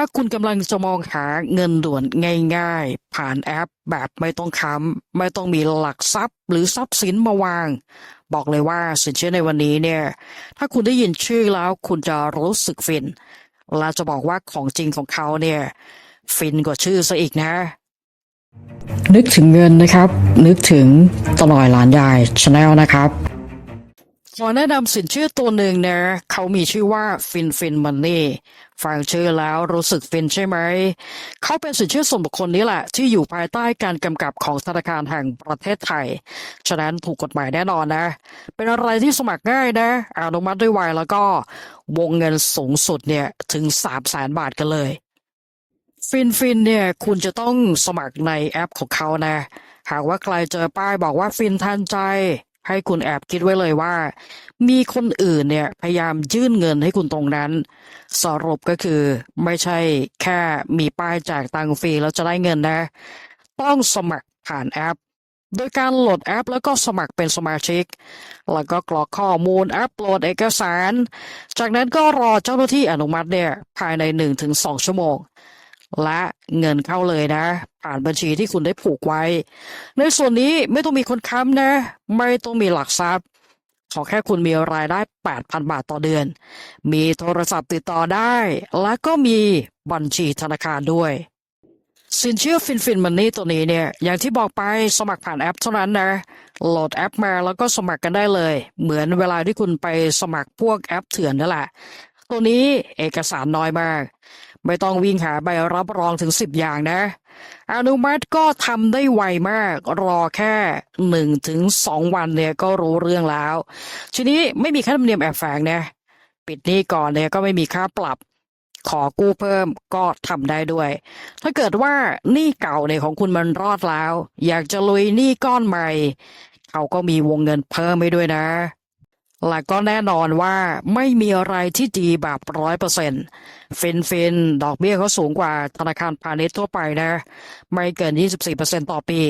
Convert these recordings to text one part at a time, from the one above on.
ถ้าคุณกำลังจะมองหาเงินด่วนง่ายๆ ผ่านแอปแบบไม่ต้องค้ำไม่ต้องมีหลักทรัพย์ หรือทรัพย์สินมาวาง บอกเลยว่าสินเชื่อในวันนี้เนี่ย ถ้าคุณได้ยินชื่อแล้วคุณจะรู้สึกฟินและจะบอกว่าของจริงของเขาเนี่ยฟินกว่าชื่อซะอีกนะ นึกถึงเงินนะครับ นึกถึงตลอยหลานยายชาแนลนะครับ ขอแนะนำสินเชื่อตัวหนึ่งนะ เขามีชื่อว่าฟินฟินมันนี่ฟังชื่อแล้วรู้สึกฟินใช่ไหม เขาเป็นสินเชื่อส่วนบุคคลนี้แหละ ที่อยู่ภายใต้การกำกับของธนาคารแห่งประเทศไทย ฉะนั้นถูกกฎหมายแน่นอนนะ เป็นอะไรที่สมัครง่ายนะ อนุมัติด้วยไวแล้วก็วงเงินสูงสุดเนี่ยถึง3 0 0แสนบาทกันเลยฟินฟินเนี่ยคุณจะต้องสมัครในแอปของเขานะ หากว่าใครเจอป้ายบอกว่าฟินทันใจ ให้คุณแอบคิดไว้เลยว่า มีคนอื่นเนี่ยพยายามยื่นเงินให้คุณตรงนั้น สรุปก็คือไม่ใช่แค่มีป้ายแจกตังฟรีแล้วจะได้เงินนะ ต้องสมัครผ่านแอป โดยการโหลดแอปแล้วก็สมัครเป็นสมาชิก แล้วก็กรอกข้อมูลอัปโหลดเอกสาร จากนั้นก็รอเจ้าหน้าที่อนุมัติเนี่ยภายใน 1-2 ชั่วโมง และเงินเข้าเลยนะ ผ่านบัญชีที่คุณได้ผูกไว้ ในส่วนนี้ไม่ต้องมีคนค้ำนะ ไม่ต้องมีหลักทรัพย์ ขอแค่คุณมีรายได้ 8,000 บาทต่อเดือน มีโทรศัพท์ติดต่อได้ และก็มีบัญชีธนาคารด้วย สินเชื่อฟินฟินมันนี่ตัวนี้เนี่ย อย่างที่บอกไปสมัครผ่านแอปเท่านั้นนะ โหลดแอปมาแล้วก็สมัครกันได้เลย เหมือนเวลาที่คุณไปสมัครพวกแอปเถื่อนนั่นแหละ ตัวนี้เอกสารน้อยมาก ไม่ต้องวิ่งหาใบรับรองถึง 10 อย่างนะ อนุมัติก็ทำได้ไวมาก รอแค่1ถึง2วันเนี่ยก็รู้เรื่องแล้ว ทีนี้ไม่มีค่าธรรมเนียมแอบแฝงนะปิดหนี้ก่อนเนี่ยก็ไม่มีค่าปรับขอกู้เพิ่มก็ทำได้ด้วย ถ้าเกิดว่าหนี้เก่าเนี่ยของคุณมันรอดแล้ว อยากจะลุยหนี้ก้อนใหม่ เขาก็มีวงเงินเพิ่มให้ด้วยนะ และก็แน่นอนว่าไม่มีอะไรที่ดีแบบร้อยเปอร์เซ็นต์ฟินฟินดอกเบี้ยเขาสูงกว่าธนาคารพาณิชย์ทั่วไปนะ ไม่เกิน 24%ต่อปี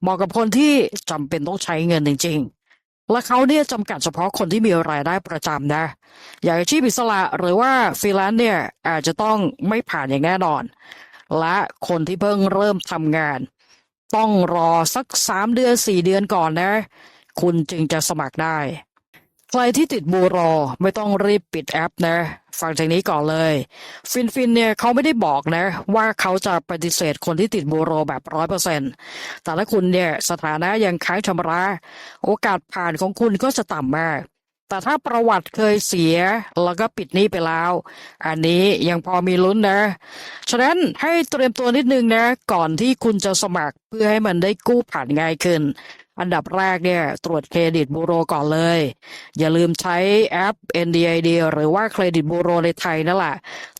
เหมาะกับคนที่จำเป็นต้องใช้เงินจริง ๆ และเขาเนี่ยจำกัดเฉพาะคนที่มีรายได้ประจำนะ อย่างอาชีพอิสระหรือว่าฟรีแลนซ์เนี่ยอาจจะต้องไม่ผ่านอย่างแน่นอน และคนที่เพิ่งเริ่มทำงาน ต้องรอสักสามเดือนสี่เดือนก่อนนะ คุณจึงจะสมัครได้ ใครที่ติดบูโรไม่ต้องรีบปิดแอปนะ ฟังจากนี้ก่อนเลย ฟินฟินเนี่ยเขาไม่ได้บอกนะ ว่าเขาจะปฏิเสธคนที่ติดบูโรแบบร้อยเปอร์เซ็นต์แต่ถ้าคุณเนี่ยสถานะยังค้างชำระ โอกาสผ่านของคุณก็จะต่ำมาก แต่ถ้าประวัติเคยเสียแล้วก็ปิดหนี้ไปแล้ว อันนี้ยังพอมีลุ้นนะ ฉะนั้นให้เตรียมตัวนิดนึงนะ ก่อนที่คุณจะสมัครเพื่อให้มันได้กู้ผ่านง่ายขึ้น อันดับแรกเนี่ยตรวจเครดิตบูโรก่อนเลย อย่าลืมใช้แอป NDID หรือว่าเครดิตบูโรในไทยนั่นแหละ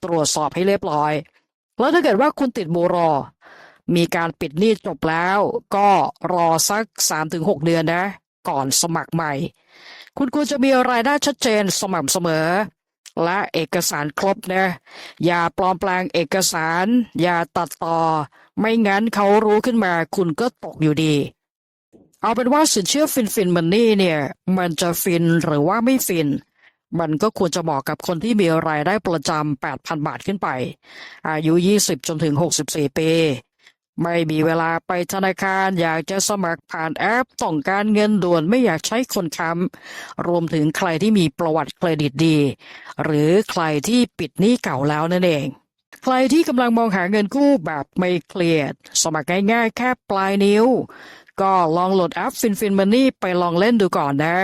ตรวจสอบให้เรียบร้อย แล้วถ้าเกิดว่าคุณติดบูโรมีการปิดหนี้จบแล้ว ก็รอสัก 3-6 เดือนนะ ก่อนสมัครใหม่ คุณควรจะมีรายได้ชัดเจนสม่ำเสมอ และเอกสารครบนะอย่าปลอมแปลงเอกสาร อย่าตัดต่อ ไม่งั้นเขารู้ขึ้นมาคุณก็ตกอยู่ดี เอาเป็นว่าสินเชื่อฟินฟินมันนี่เนี่ย มันจะฟินหรือว่าไม่ฟินมันก็ควรจะเหมาะกับคนที่มีรายได้ประจำ 8,000 บาทขึ้นไป อายุ 20 จนถึง 64 ปี ไม่มีเวลาไปธนาคารอยากจะสมัครผ่านแอปต้องการเงินด่วนไม่อยากใช้คนค้ำรวมถึงใครที่มีประวัติเครดิตดี หรือใครที่ปิดหนี้เก่าแล้วนั่นเอง ใครที่กำลังมองหาเงินกู้แบบไม่เครียด สมัครง่ายๆแค่ปลายนิ้ว ก็ลองโหลดแอปฟินฟินมันนี่ไปลองเล่นดูก่อนนะ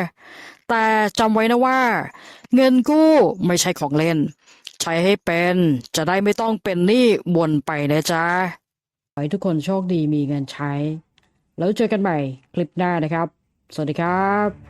แต่จำไว้นะว่า เงินกู้ไม่ใช่ของเล่น ใช้ให้เป็นจะได้ไม่ต้องเป็นหนี้วนไปนะจ๊ะ ให้ทุกคนโชคดีมีเงินใช้ แล้วเจอกันใหม่คลิปหน้านะครับ สวัสดีครับ